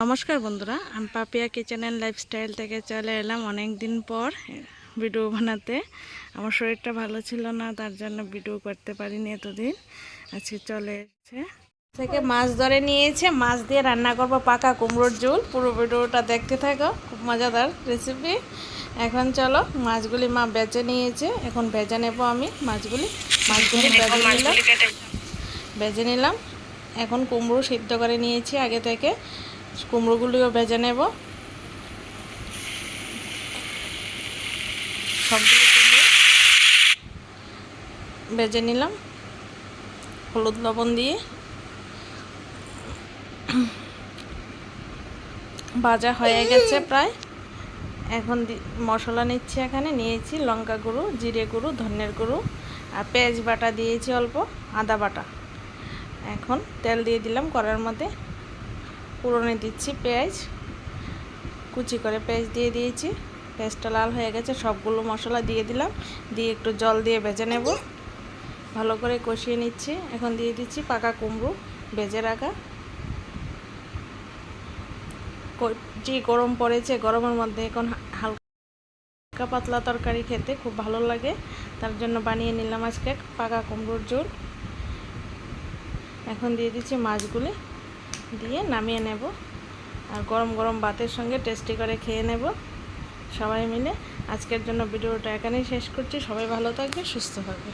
নমস্কার বন্ধুরা আমি পাপিয়া কিচেন অ্যান্ড লাইফস্টাইল থেকে চলে এলাম অনেক দিন পর ভিডিও বানাতে। আমার শরীরটা ভালো ছিল না তার জন্য ভিডিও করতে পারিনি এতদিন। আজকে চলে এসেছে। থেকে মাছ ধরে নিয়েছে মাছ দিয়ে রান্না করব পাকা কুমড়োর ঝোল। পুরো ভিডিওটা দেখতে থাকো খুব মজাদার রেসিপি এখন চলো মাছগুলি মা বেচে নিয়েছে। এখন ভেজে নেব আমি মাছগুলি। মাছগুলি বেজে নিলাম। ভেজে নিলাম। এখন কুমড়ো সিদ্ধ করে নিয়েছি আগে থেকে। কুমড়োগুলিও ভেজে নেব। সবগুলো ভেজে নিলাম। হলুদ লবণ দিয়ে। ভাজা হয়ে গেছে প্রায়। এখন মশলা নিচ্ছি এখানে, নিয়েছি লঙ্কা গুঁড়ো, জিরে গুঁড়ো, ধনের গুঁড়ো আর পেঁয়াজ বাটা দিয়েছি অল্প, আদা বাটা। এখন তেল দিয়ে দিলাম কড়ার মধ্যে। পুরনে দিচ্ছি পেঁয়াজ। কুচি করে পেঁয়াজ দিয়ে দিয়েছি। পেঁয়াজটা লাল হয়ে গেছে, সবগুলো মশলা দিয়ে দিলাম। দিয়ে একটু জল দিয়ে ভেজে নেব। ভালো করে কষিয়ে নিচ্ছি। এখন দিয়ে দিচ্ছি পাকা কুমড়ো ভেজে রাখা। যে গরম পড়েছে, গরমের মধ্যে এখন হালকা পাতলা তরকারি খেতে খুব ভালো লাগে। তার জন্য বানিয়ে নিলাম আজকে পাকা কুমড়োর ঝোল। এখন দিয়ে দিচ্ছি মাছগুলি। দিয়ে নামিয়ে নেব। আর গরম গরম ভাতের সঙ্গে টেস্টি করে খেয়ে নেব। সবাই মিলে আজকের জন্য ভিডিওটা এখানেই শেষ করছি। সবাই ভালো থাকবে, সুস্থ থাকবে।